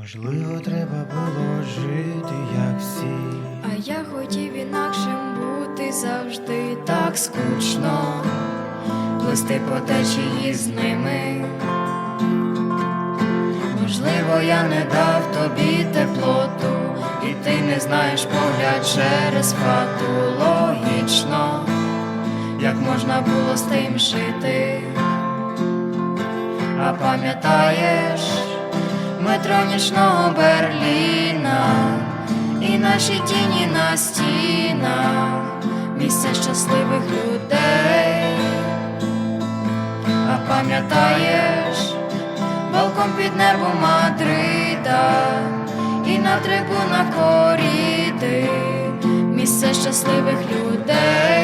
Можливо, треба було жити, як всі. А я хотів інакшим бути завжди так скучно, плисти по течії з ними. Можливо, я не дав тобі теплоту, і ти не знаєш погляд через хату логічно, як можна було з тим жити. А пам'ятаєш метро нічного Берліна і наші тіні на стінах, місце щасливих людей. А пам'ятаєш балкон під небом Мадрида і на трибунах коріди, місце щасливих людей.